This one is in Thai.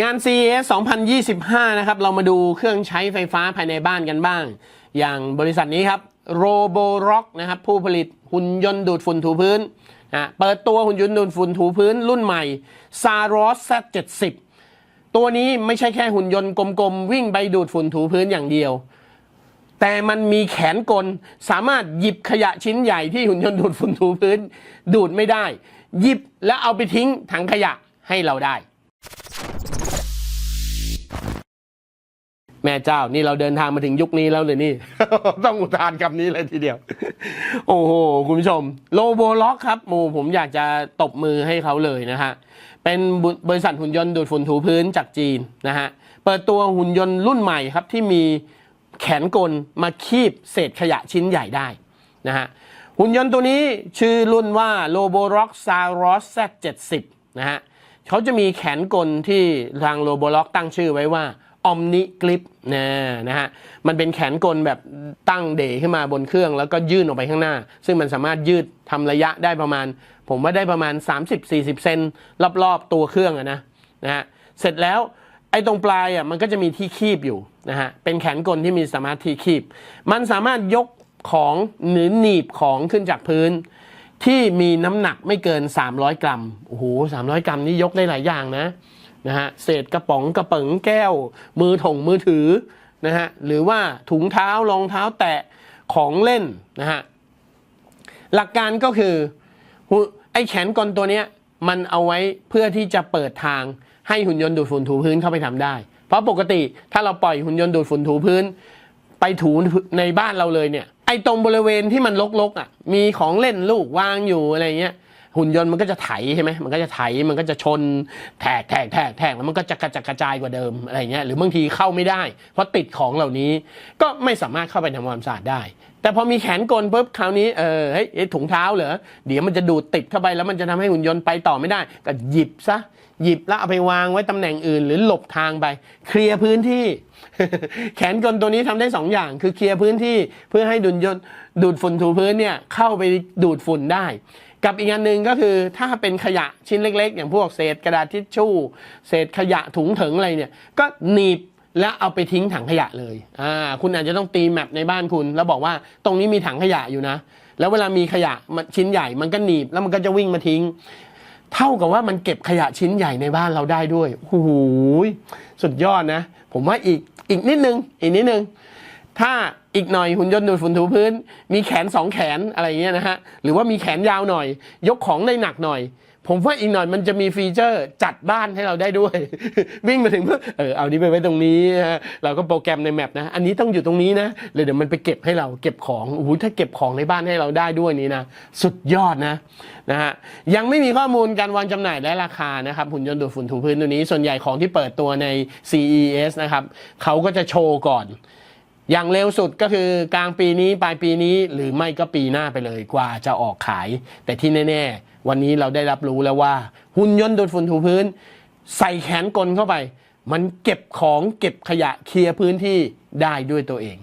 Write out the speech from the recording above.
งาน CES 2025 นะครับ เรามาดูเครื่องใช้ไฟฟ้าภายในบ้านกันบ้าง อย่างบริษัทนี้ครับ Roborock นะครับ ผู้ผลิตหุ่นยนต์ดูดฝุ่นถูพื้นนะเปิดตัวหุ่นยนต์ดูดฝุ่นถูพื้นรุ่นใหม่ Saros Z70 ตัวนี้ไม่ใช่แค่หุ่นยนต์กลมๆ วิ่งไปดูดฝุ่นถูพื้นอย่างเดียว แต่มันมีแขนกล สามารถหยิบขยะชิ้นใหญ่ที่หุ่นยนต์ดูดฝุ่นถูพื้น ดูดไม่ได้ หยิบแล้วเอาไปทิ้งถังขยะให้เราได้ แม่เจ้า นี่เราเดินทางมาถึงยุคนี้แล้วเลยนี่ ต้องอุทานคำนี้เลยทีเดียว โอ้โห คุณผู้ชม โลโบล็อกครับโมผมอยากจะตบมือให้เขาเลยนะฮะ เป็นบุบริษัทหุ่นยนต์ดูดฝุ่นถูพื้นจากจีนนะฮะ เปิดตัวหุ่นยนต์รุ่นใหม่ครับที่มีแขนกลมาคีบเศษขยะชิ้นใหญ่ได้นะฮะ หุ่นยนต์ตัวนี้ชื่อรุ่นว่า Roborock Saros Z70 นะฮะเขาจะมีแขนกลที่ทาง Roborock ตั้งชื่อไว้ว่า Omni Grip นะนะฮะมันเป็นแขนกลแบบตั้งเดขึ้นมาบนเครื่อง แล้วก็ยื่นออกไปข้างหน้า ซึ่งมันสามารถยืดทำระยะได้ประมาณ ผมว่าได้ประมาณ 30-40 เซนรอบๆตัวเครื่องอะนะนะฮะเสร็จแล้วไอ้ตรงปลายอะมันก็จะมีที่คีบอยู่นะฮะเป็นแขนกลที่มีสามารถที่คีบ มันสามารถยกของหรือหนีบของขึ้นจากพื้น ที่มีน้ำหนักไม่เกิน 300 กรัมโอ้โห300 กรัมนี่ยกได้หลายอย่างนะ นะฮะเศษกระป๋องกระเป๋งแก้ว มือถงมือถือนะฮะหรือว่าถุงเท้ารองเท้าแตะของเล่นนะฮะหลักการก็คือไอ้แขนกลตัวเนี้ยมันเอาไว้เพื่อที่จะเปิดทางให้หุ่นยนต์ดูดฝุ่นถูพื้นเข้าไปทำได้ เพราะปกติถ้าเราปล่อยหุ่นยนต์ดูดฝุ่นถูพื้น ไปถูในบ้านเราเลยเนี่ยไอ้ตรงบริเวณที่มันรกๆอะมีของเล่นลูกวางอยู่อะไรเงี้ย หุ่นยนต์มันก็จะไถใช่ไหมมันก็จะไถมันก็จะชนแทกแทกแทกแทกแล้วมันก็จะกระจัดกระจายกว่าเดิมอะไรเงี้ยหรือบางทีเข้าไม่ได้ เพราะติดของเหล่านี้ก็ไม่สามารถเข้าไปทำความสะอาดได้ แต่พอมีแขนกลปุ๊บคราวนี้เออเฮ้ยถุงเท้าเหรอเดี๋ยวมันจะดูดติดเข้าไปแล้วมันจะทำให้หุ่นยนต์ไปต่อไม่ได้ ก็หยิบซะหยิบแล้วเอาไปวางไว้ตำแหน่งอื่น หรือหลบทางไป เคลียร์พื้นที่ แขนกลตัวนี้ทำได้สองอย่าง คือเคลียร์พื้นที่เพื่อให้ดุนยนต์ดูดฝุ่นถูพื้นเนี่ยเข้าไปดูดฝุ่นได้ กับอีกอันหนึ่งก็คือถ้าเป็นขยะชิ้นเล็ก ๆ อย่างพวกเศษกระดาษทิชชู่ เศษขยะถุงถึงอะไรเนี่ย ก็หนีบแล้วเอาไปทิ้งถังขยะเลยอ่าคุณอาจจะต้องตีแมปในบ้านคุณ แล้วบอกว่าตรงนี้มีถังขยะอยู่นะ แล้วเวลามีขยะชิ้นใหญ่มันก็หนีบแล้วมันก็จะวิ่งมาทิ้ง เท่ากับว่ามันเก็บขยะชิ้นใหญ่ในบ้านเราได้ด้วยโอ้โหสุดยอดนะ ผมว่าอีกอีกนิดนึงอีกนิดนึงถ้า อีกหน่อยหุ่นยนต์ดูดฝุ่นถูพื้น มีแขนสองแขนอะไรเงี้ยนะฮะหรือว่ามีแขนยาวหน่อย ยกของได้หนักหน่อย ผมว่าอีกหน่อยมันจะมีฟีเจอร์จัดบ้านให้เราได้ด้วย วิ่งมาถึงเพื่อเอเอานี้ไปไว้ตรงนี้นะฮะเราก็โปรแกรมในแมปนะ อันนี้ต้องอยู่ตรงนี้นะเลยเดี๋ยวมันไปเก็บให้เราเก็บของโอ้โหถ้าเก็บของในบ้านให้เราได้ด้วยนี้นะสุดยอดนะนะฮะยังไม่มีข้อมูลการวางจำหน่ายและราคานะครับหุ่นยนต์ดูดฝุ่นถูพื้นตัวนี้ส่วนใหญ่ของที่เปิดตัวใน CES นะครับเขาก็จะโชว์ก่อน อย่างเร็วสุดก็คือกลางปีนี้ปลายปีนี้หรือไม่ก็ปีหน้าไปเลยกว่าจะออกขาย แต่ที่แน่ ๆ วันนี้เราได้รับรู้แล้วว่า หุ่นยนต์ดูดฝุ่นถูพื้น ใส่แขนกลเข้าไป มันเก็บของเก็บขยะเคลียร์พื้นที่ได้ด้วยตัวเอง